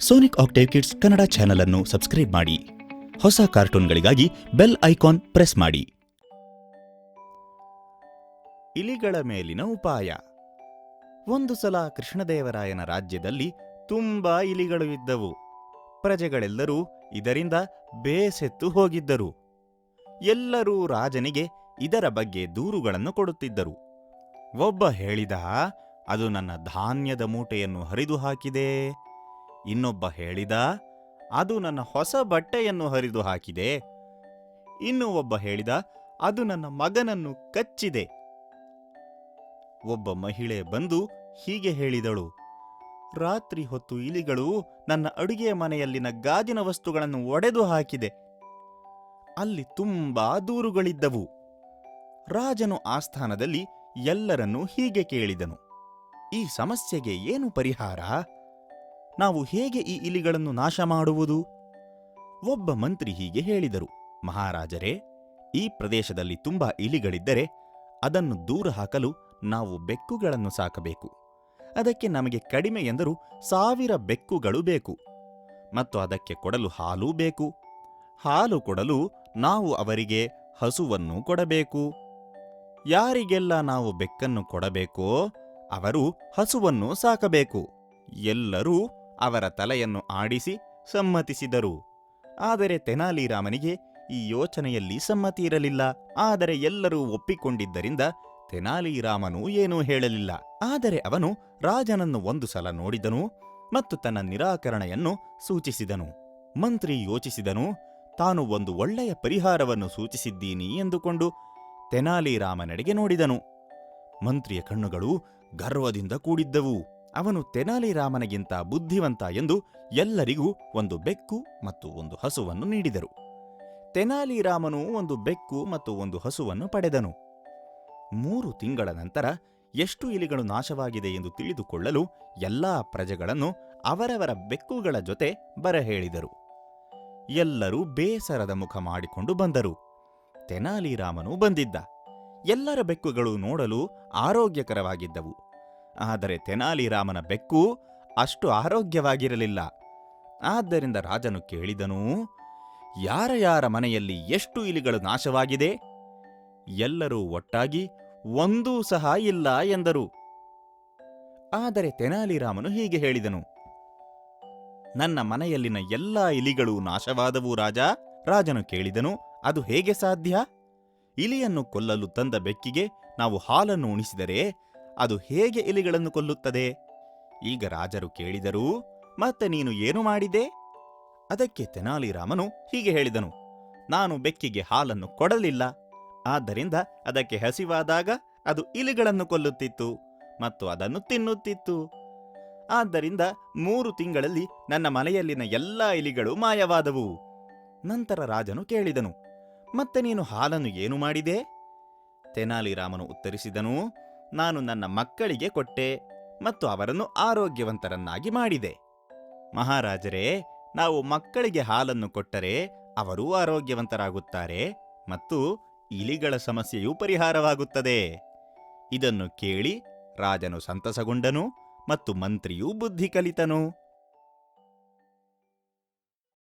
Sonic Octave Kids Kannada channel ಅನ್ನು subscribe ಮಾಡಿ. ಹೊಸ ಕಾರ್ಟೂನ್ಗಳಿಗಾಗಿ ಬೆಲ್ ಐಕಾನ್ ಪ್ರೆಸ್ ಮಾಡಿ. ಇಲಿಗಳ ಮೇಲಿನ ಉಪಾಯ. ಒಂದು ಸಲ ಕೃಷ್ಣದೇವರಾಯನ ರಾಜ್ಯದಲ್ಲಿ ತುಂಬಾ ಇಲಿಗಳು ಇದ್ದವು. ಪ್ರಜೆಗಳೆಲ್ಲರೂ ಇದರಿಂದ ಬೇಸೆತ್ತು ಹೋಗಿದ್ದರು. ಎಲ್ಲರೂ ರಾಜನಿಗೆ ಇದರ ಬಗ್ಗೆ ದೂರುಗಳನ್ನು ಕೊಡುತ್ತಿದ್ದರು. ಒಬ್ಬ ಹೇಳಿದ, ಅದು ನನ್ನ ಧಾನ್ಯದ ಮೂಟೆಯನ್ನು ಹರಿದು ಹಾಕಿದೆ ಇನ್ನೊಬ್ಬ ಹೇಳಿದ, ಅದು ನನ್ನ ಹೊಸ ಬಟ್ಟೆಯನ್ನು ಹರಿದು ಹಾಕಿದೆ. ಇನ್ನು ಒಬ್ಬ ಹೇಳಿದ, ಅದು ನನ್ನ ಮಗನನ್ನು ಕಚ್ಚಿದೆ. ಒಬ್ಬ ಮಹಿಳೆ ಬಂದು ಹೀಗೆ ಹೇಳಿದಳು, ರಾತ್ರಿ ಹೊತ್ತು ಇಲಿಗಳು ನನ್ನ ಅಡುಗೆ ಮನೆಯಲ್ಲಿನ ಗಾಜಿನ ವಸ್ತುಗಳನ್ನು ಒಡೆದು ಹಾಕಿದೆ. ಅಲ್ಲಿ ತುಂಬಾ ದೂರುಗಳಿದ್ದವು. ರಾಜನು ಆಸ್ಥಾನದಲ್ಲಿ ಎಲ್ಲರನ್ನೂ ಹೀಗೆ ಕೇಳಿದನು, ಈ ಸಮಸ್ಯೆಗೆ ಏನು ಪರಿಹಾರ? ನಾವು ಹೇಗೆ ಈ ಇಲಿಗಳನ್ನು ನಾಶ ಮಾಡುವುದು? ಒಬ್ಬ ಮಂತ್ರಿ ಹೀಗೆ ಹೇಳಿದರು, ಮಹಾರಾಜರೇ, ಈ ಪ್ರದೇಶದಲ್ಲಿ ತುಂಬಾ ಇಲಿಗಳಿದ್ದರೆ ಅದನ್ನು ದೂರ ಹಾಕಲು ನಾವು ಬೆಕ್ಕುಗಳನ್ನು ಸಾಕಬೇಕು. ಅದಕ್ಕೆ ನಮಗೆ ಕಡಿಮೆ ಎಂದರೂ ಸಾವಿರ ಬೆಕ್ಕುಗಳು ಬೇಕು. ಮತ್ತು ಅದಕ್ಕೆ ಕೊಡಲು ಹಾಲೂ ಬೇಕು. ಹಾಲು ಕೊಡಲು ನಾವು ಅವರಿಗೆ ಹಸುವನ್ನು ಕೊಡಬೇಕು. ಯಾರಿಗೆಲ್ಲ ನಾವು ಬೆಕ್ಕನ್ನು ಕೊಡಬೇಕೋ ಅವರು ಹಸುವನ್ನು ಸಾಕಬೇಕು. ಎಲ್ಲರೂ ಅವರ ತಲೆಯನ್ನು ಆಡಿಸಿ ಸಮ್ಮತಿಸಿದರು. ಆದರೆ ತೆನಾಲಿರಾಮನಿಗೆ ಈ ಯೋಚನೆಯಲ್ಲಿ ಸಮ್ಮತಿ ಇರಲಿಲ್ಲ. ಆದರೆ ಎಲ್ಲರೂ ಒಪ್ಪಿಕೊಂಡಿದ್ದರಿಂದ ತೆನಾಲಿರಾಮನು ಏನೂ ಹೇಳಲಿಲ್ಲ. ಆದರೆ ಅವನು ರಾಜನನ್ನು ಒಂದು ಸಲ ನೋಡಿದನು ಮತ್ತು ತನ್ನ ನಿರಾಕರಣೆಯನ್ನು ಸೂಚಿಸಿದನು. ಮಂತ್ರಿ ಯೋಚಿಸಿದನು, ತಾನು ಒಂದು ಒಳ್ಳೆಯ ಪರಿಹಾರವನ್ನು ಸೂಚಿಸಿದ್ದೀನಿ ಎಂದುಕೊಂಡು ತೆನಾಲಿರಾಮನೆಡೆಗೆ ನೋಡಿದನು. ಮಂತ್ರಿಯ ಕಣ್ಣುಗಳು ಗರ್ವದಿಂದ ಕೂಡಿದ್ದವು. ಅವನು ತೆನಾಲಿರಾಮನಿಗಿಂತ ಬುದ್ಧಿವಂತ ಎಂದು ಎಲ್ಲರಿಗೂ ಒಂದು ಬೆಕ್ಕು ಮತ್ತು ಒಂದು ಹಸುವನ್ನು ನೀಡಿದರು. ತೆನಾಲಿರಾಮನು ಒಂದು ಬೆಕ್ಕು ಮತ್ತು ಒಂದು ಹಸುವನ್ನು ಪಡೆದನು. ಮೂರು ತಿಂಗಳ ನಂತರ ಎಷ್ಟು ಇಲಿಗಳು ನಾಶವಾಗಿದೆ ಎಂದು ತಿಳಿದುಕೊಳ್ಳಲು ಎಲ್ಲಾ ಪ್ರಜೆಗಳನ್ನು ಅವರವರ ಬೆಕ್ಕುಗಳ ಜೊತೆ ಬರಹೇಳಿದರು. ಎಲ್ಲರೂ ಬೇಸರದ ಮುಖ ಮಾಡಿಕೊಂಡು ಬಂದರು. ತೆನಾಲಿರಾಮನು ಬಂದಿದ್ದ. ಎಲ್ಲರ ಬೆಕ್ಕುಗಳು ನೋಡಲು ಆರೋಗ್ಯಕರವಾಗಿದ್ದವು. ಆದರೆ ತೆನಾಲಿರಾಮನ ಬೆಕ್ಕು ಅಷ್ಟು ಆರೋಗ್ಯವಾಗಿರಲಿಲ್ಲ. ಆದ್ದರಿಂದ ರಾಜನು ಕೇಳಿದನು, ಯಾರ ಯಾರ ಮನೆಯಲ್ಲಿ ಎಷ್ಟು ಇಲಿಗಳು ನಾಶವಾಗಿದೆ? ಎಲ್ಲರೂ ಒಟ್ಟಾಗಿ ಒಂದೂ ಸಹ ಇಲ್ಲ ಎಂದರು. ಆದರೆ ತೆನಾಲಿರಾಮನು ಹೀಗೆ ಹೇಳಿದನು, ನನ್ನ ಮನೆಯಲ್ಲಿನ ಎಲ್ಲಾ ಇಲಿಗಳು ನಾಶವಾದವು ರಾಜ ರಾಜನು ಕೇಳಿದನು, ಅದು ಹೇಗೆ ಸಾಧ್ಯ? ಇಲಿಯನ್ನು ಕೊಲ್ಲಲು ತಂದ ಬೆಕ್ಕಿಗೆ ನಾವು ಹಾಲನ್ನು ಉಣಿಸಿದರೆ ಅದು ಹೇಗೆ ಇಲಿಗಳನ್ನು ಕೊಲ್ಲುತ್ತದೆ? ಈಗ ರಾಜರು ಕೇಳಿದರು, ಮತ್ತೆ ನೀನು ಏನು ಮಾಡಿದೆ? ಅದಕ್ಕೆ ತೆನಾಲಿರಾಮನು ಹೀಗೆ ಹೇಳಿದನು, ನಾನು ಬೆಕ್ಕಿಗೆ ಹಾಲನ್ನು ಕೊಡಲಿಲ್ಲ, ಆದ್ದರಿಂದ ಅದಕ್ಕೆ ಹಸಿವಾದಾಗ ಅದು ಇಲಿಗಳನ್ನು ಕೊಲ್ಲುತ್ತಿತ್ತು ಮತ್ತು ಅದನ್ನು ತಿನ್ನುತ್ತಿತ್ತು. ಆದ್ದರಿಂದ ಮೂರು ತಿಂಗಳಲ್ಲಿ ನನ್ನ ಮನೆಯಲ್ಲಿನ ಎಲ್ಲಾ ಇಲಿಗಳು ಮಾಯವಾದವು. ನಂತರ ರಾಜನು ಕೇಳಿದನು, ಮತ್ತೆ ನೀನು ಹಾಲನ್ನು ಏನು ಮಾಡಿದೆ? ತೆನಾಲಿರಾಮನು ಉತ್ತರಿಸಿದನು ನಾನು ನನ್ನ ಮಕ್ಕಳಿಗೆ ಕೊಟ್ಟೆ ಮತ್ತು ಅವರನ್ನು ಆರೋಗ್ಯವಂತರನ್ನಾಗಿ ಮಾಡಿದೆ. ಮಹಾರಾಜರೇ, ನಾವು ಮಕ್ಕಳಿಗೆ ಹಾಲನ್ನು ಕೊಟ್ಟರೆ ಅವರೂ ಆರೋಗ್ಯವಂತರಾಗುತ್ತಾರೆ ಮತ್ತು ಇಲಿಗಳ ಸಮಸ್ಯೆಯೂ ಪರಿಹಾರವಾಗುತ್ತದೆ. ಇದನ್ನು ಕೇಳಿ ರಾಜನು ಸಂತಸಗೊಂಡನು ಮತ್ತು ಮಂತ್ರಿಯೂ ಬುದ್ಧಿ ಕಲಿತನು.